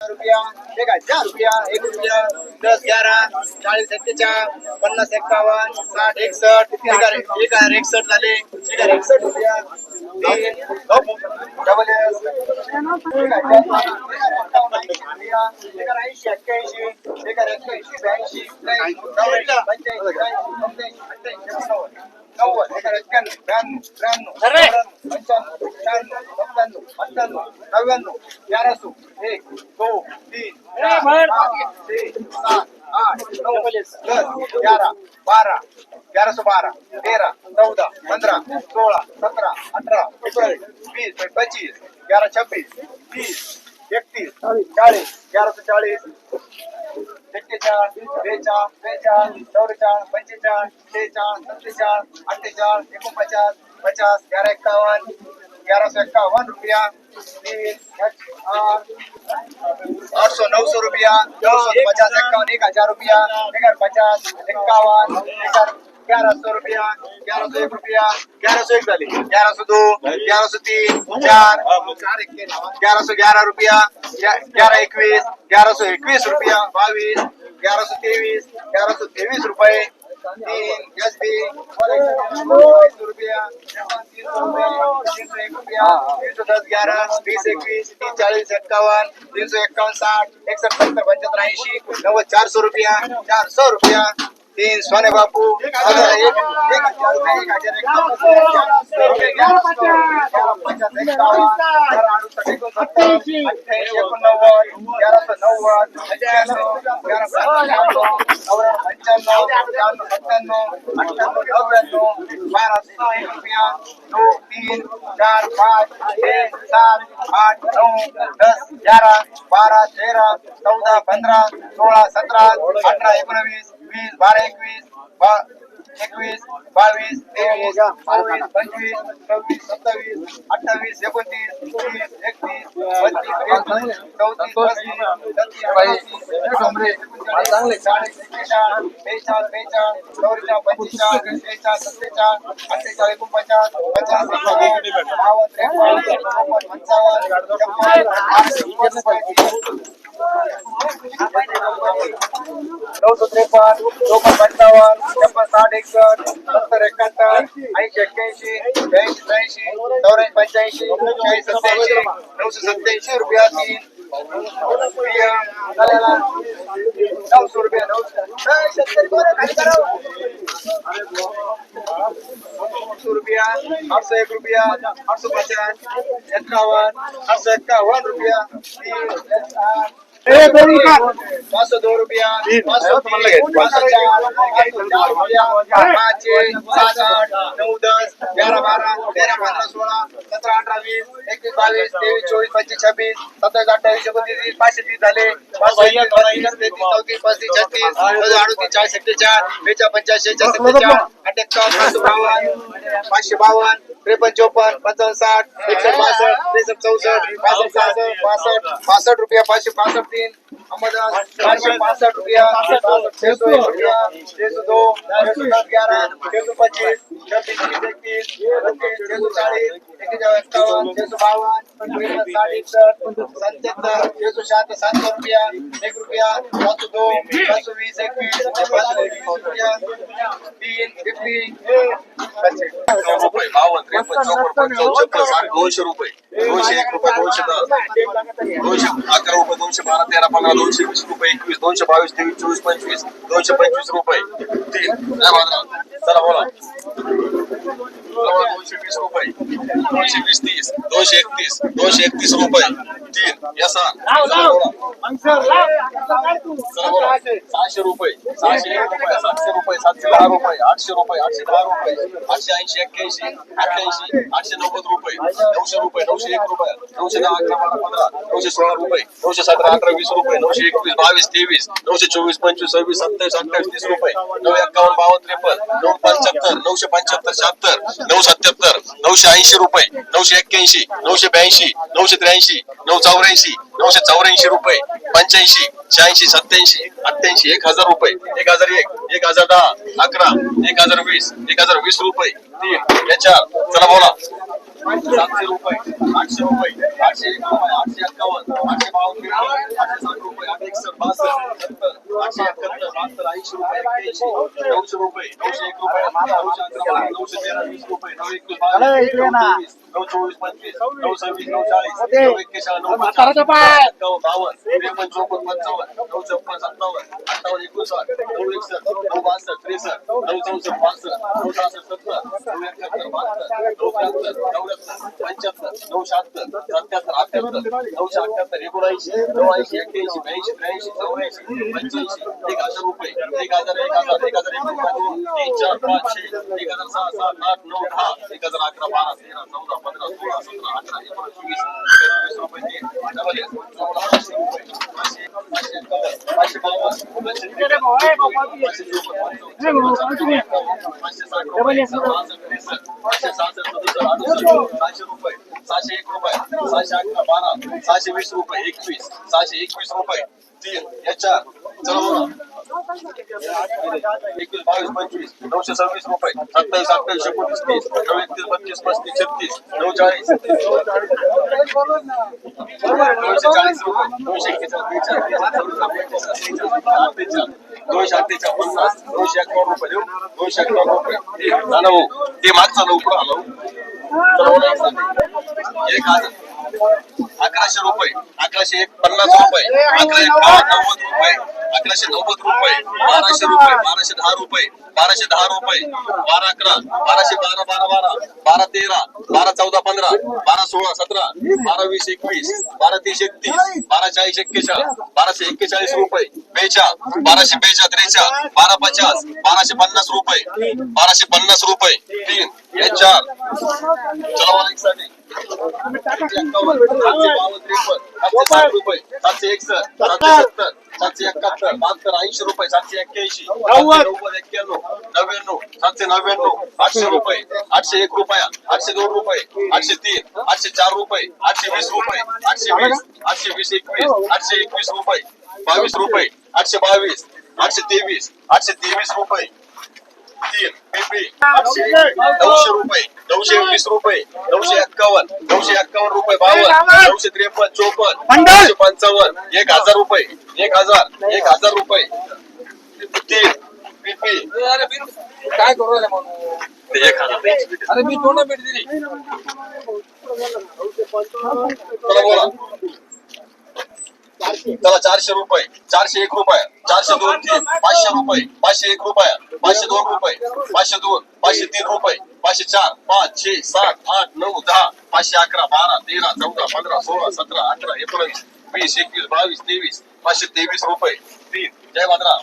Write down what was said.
रुपया एक हजार रुपया एक रुपया दस ग्यारह चाळीस एक्केचाळ पन्नास एक्कावन्न साठ एकसष्ट एक हजार एक हजार एकसष्ट झाले एक हजार एकसष्ट रुपया. तीन डबल ऐंशी एक्क्याऐंशी एक हजार एक्क्याऐंशी ब्याऐंशी पंच्याऐंशी अठ्ठ्याऐंशी नव्वद एक हजार एक्क्याण्णव ब्याण्णव त्र्याण्णव. सत्त्याण्णव अठ्ठ्याण्णव नव्याण्णव तेराशे एक दोन तीन चार पाच सहा सात आठ नऊ दस ग्यारह बारा ग्यारह सौ बारह तेरह चौदह पंद्रह सोलह सत्रह अठारह एकोणीस वीस पच्चीस ग्यारह छब्बीस तीस एकतीस चाळीस ग्यारह सौ चाळीस एक्केचाळ बेचाळ बेचाळ चौवेचाळ पंचेचाळ शेचाळ सत्तेचाळ अठ्ठेचाळ एकोणपचास पचास ग्यारह एक्कावन्न ग्यारह सौ इक्यावन रुपया आठ सौ नौ सौ रुपया नौ सौ पचास इक्यावन एक हजार रुपया एक हजार पचास इक्यावन एक हजार ग्यारह सौ रुपया ग्यारह सौ एक रुपया ग्यारह सौ एक ग्यारह सौ दो ग्यारह सौ तीन चार ग्यारह सौ ग्यारह रुपया ग्या- ग्यारह एकवीस ग्यारह सौ एकवीस रुपया बावीस ग्यारह सौ तेवीस ग्यारह सौ तेवीस रुपये तीन सौ रुपया तीन सौ एक सौ दस ग्यारह एकवीस तीन चाळीस एक्कावन्न तीन सौ एक्कावन्न साठ एकसष्ट सत्तर पंच्याहत्तर ऐंशी नव्वद चारशे रुपया चारशे रुपया. तीन सोने बापू एक हजार एक हजार सौ सत्त्याण्णव बारा रुपया तीन चार पाच छह सात आठ नऊ दस ग्यारह बारा तेरह चौदा पंधरा सोळा सतरा अठरा एकोणवीस वीस बारा एकवीस बा एकवीस बावीस तेवीस चोवीस पंचवीस सव्वीस सत्तावीस अठ्ठावीस एकोणतीस तीस एकतीस बत्तीस चौतीस पस्तीस छत्तीस अडतीस एकोणतीस एकोणचाळीस चाळीस एक्केचाळ बेचाळ बेचाळ चौवेचाळ पंचेचाळ शेहेचाळ सत्तेचाळ अठ्ठेचाळ एकोणपचास पचास एकावन्न बावन्न त्रेपन्न पंचावन्न नऊशे त्रेपन्न चौपन्न पंचावन्न छप्पन साठ एकसष्ट सत्तर एकाहत्तर ऐंशी एक्क्याऐंशी ब्याऐंशी त्र्याऐंशी चौऱ्याऐंशी पंच्याऐंशी चाळीस सत्याऐंशी नऊशे सत्याऐंशी रुपया तीन नऊशे रुपया नऊशे रुपया आठशे एक रुपया आठशे पचास एकावन्न आठशे एकावन्न रुपया तीन पाचशे दो रुपया. पाचशे सात आठ नऊ दस ग्यारह बारा तेरह पंधरा सोळा सतरा अठरा वीस एकवीस बावीस तेवीस चोवीस पंचवीस छब्बीस सत्तावीस अठ्ठावीस एकोणतीस तीस पाचशे तीस झाले पाचशे चौतीस पस्तीस छत्तीस अडतीस चाळीस बेचाळ पंच्याऐंशी छत्तीस अठ्ठेचाळ पाचशे बावन्न पाचशे बावन्न त्रेपन्न चौपन्न पंचावन्न साठ एकशे बासष्ट त्रेसष्ट चौसष्ट पासष्ट सहासष्ट पासष्ट पासष्ट रुपया पाचशे पासष्ट तीन अहमदाबाद पाचशे पासष्ट रुपया सौ एक रुपया सौ दो सौ दस ग्यारह छह सौ पच्चीस छब्बीस तीस बत्तीस सौ चालीस एक्केचाळ एक्कावन्न सौ बावन्न साठ सत्याहत्तर सौ सात सौ रुपया एक रुपया सात सौ दो सात सौ वीस एकवीस सौ रुपया तीन फिफ्टी बावन. दोनशे रुपये. दोनशे एक रुपये दोनशे दोनशे अकरा रुपये दोनशे बारा तेरा पंधरा दोनशे वीस रुपये एकवीस दोनशे बावीस तेवीस चोवीस पंचवीस दोनशे पंचवीस रुपये. तीन. चला बोला. दोनशे वीस रुपये. दोनशे वीस तीस. दोनशे एकतीस दोनशे एकतीस रुपये. तीन. या बोला. सहाशे रुपये सहाशे एक रुपये सातशे रुपये सातशे दहा रुपये आठशे रुपये आठशे दहा रुपये आठशे ऐंशी एक्क्याऐंशी अठ्ठ्याऐंशी आठशे नव्वद रुपये नऊशे रुपये नऊशे एक रुपये नऊशे दहा अकरा बारा पंधरा नऊशे सोळा रुपये नऊशे सतरा अठरा वीस रुपये नऊशे एकवीस बावीस तेवीस नऊशे चोवीस पंचवीस सव्वीस सत्तावीस अठ्ठावीस तीस रुपये नऊ एक्कावन्न बावन्न त्रेपन्न नऊ पंच्याहत्तर नऊशे पंच्याहत्तर शहात्तर नऊ सत्याहत्तर नऊशे ऐंशी रुपये नऊशे एक्क्याऐंशी नऊशे ब्याऐंशी नऊशे त्र्याऐंशी नऊ चौऱ्याऐंशी नऊशे चौऱ्याऐंशी रुपये पंच्याऐंशी शहाऐंशी सत्याऐंशी अठ्ठ्याऐंशी एक हजार रुपये एक हजार एक एक हजार दहा अकरा एक हजार वीस एक हजार वीस रुपये तीन याच्या चला बोला. सातशे रुपये आठशे रुपये आठशे एक रुपये आठशे एक्कावन्न आठशे बावन्न बासष्ट सत्तर आठशे एकाहत्तर बहात्तर ऐंशी रुपये एक्क्याऐंशी नऊशे रुपये नऊशे एक रुपये नऊशे अकरा नऊशे तेरा वीस रुपये नऊ एकवीस बावीस नऊ चोवीस पंचवीस नऊ सव्वीस नऊ चाळीस नऊ एक्केचाळीस नऊ पंचाळीस एक्कावन्न बावन्न त्रेपन्न चौपन्न पंचावन्न नऊ चौपन्न सत्तावन्न अठ्ठावन्न एकोणसाठ नऊ एकसष्ट नऊ बासष्ट त्रेसष्ट नऊ चौसष्ट पासष्ट नऊ सहासष्ट सत्तर नऊ एकाहत्तर बहात्तर नऊ त्र्याहत्तर नव्याहत्तर पंच्याहत्तर नऊ शहात्तर सत्याहत्तर अठ्याहत्तर नऊशे अठ्याहत्तर एकोणऐंशी नऊ ऐंशी एक्क्याऐंशी ब्याऐंशी त्र्याऐंशी चौऱ्याऐंशी एक हजार रुपये एक हजार एक हजार एक हजार एक रुपये दोन तीन चार पाचशे एक हजार सहा सात आठ नऊ दहा एक हजार अकरा बारा तेरा चौदा पंधरा सोळा सतरा अठरा एकोणीस वीस वीस रुपये तीन डबल एक रुपये पाचशे पाचशे पाचशे बावन्न पाचशे पाचशे साठ रुपये पाचशे सहासष्ट सदुसष्ट अडुसष्ट सहाशे रुपये सहाशे एक रुपये सहाशे अकरा बारा सहाशे वीस रुपये एकवीस सहाशे एकवीस रुपये तीन या चार पंचवीस नऊशे सव्वीस रुपये सत्तावीस अठ्ठावीस एकोणीस तीस नऊ एकतीस बत्तीस पस्तीस छत्तीस नऊ चाळीस नऊशे चाळीस रुपये नऊशे एक्केचाळीस बेचाळीस दोनशे अठ्ठेचाळीस पन्नास दोनशे एकावन्न रुपये देऊ दोनशे एकावन्न रुपये ना ते मागचा लवकर आलो एक हजार अकराशे रुपये अकराशे एक पन्नास रुपये अकरा एक नव्वद रुपये. अकराशे नव्वद रुपये बाराशे रुपये बाराशे दहा रुपये बाराशे दहा रुपये बारा अकरा बाराशे बारा बारा बारा बारा तेरा बारा चौदा पंधरा बारा सोळा सतरा बारा वीस एकवीस बारा तीस एकतीस बारा चाळीस एक्केचाळीस बाराशे एक्केचाळीस रुपये बेचा बाराशे बेचा त्रेचा बारा पचास बाराशे पन्नास रुपये बाराशे पन्नास रुपये तीन हे चार. चला सातशे एकसष्ट सातशे सत्तर सातशे एकाहत्तर बहात्तर ऐंशी रुपये सातशे एक्क्याऐंशी सातशे नव्वद एक्क्याण्णव नव्याण्णव सातशे नव्याण्णव आठशे रुपये आठशे एक रुपया आठशे दोन रुपये आठशे तीन आठशे चार रुपये आठशे वीस रुपये आठशे वीस आठशे वीस एकवीस आठशे एकवीस रुपये बावीस रुपये आठशे बावीस आठशे तेवीस आठशे तेवीस रुपये तीन पेपी आठशे नऊशे रुपये नऊशे वीस रुपये नऊशे एक्कावन्न नऊशे एक्कावन्न रुपये बावन्न नऊशे त्रेपन्न चोपन्न नऊशे पंचावन्न एक हजार रुपये एक हजार एक हजार रुपये. तीन काय करू राहिला म्हणून एक हजार अरे मी दोन भेट दिली. चला बोला. चला चारशे रुपये चारशे एक रुपये चारशे दोन तीन पाचशे रुपये पाचशे एक रुपया. पाचशे दोन रुपये पाचशे दोन पाचशे तीन रुपये पाचशे चार पाच छे सात आठ नऊ दहा पाचशे अकरा बारा तेरा चौदा पंधरा सोळा सतरा अठरा एकोणवीस वीस एकवीस बावीस तेवीस पाचशे तेवीस रुपये. तीन. जय मात्रा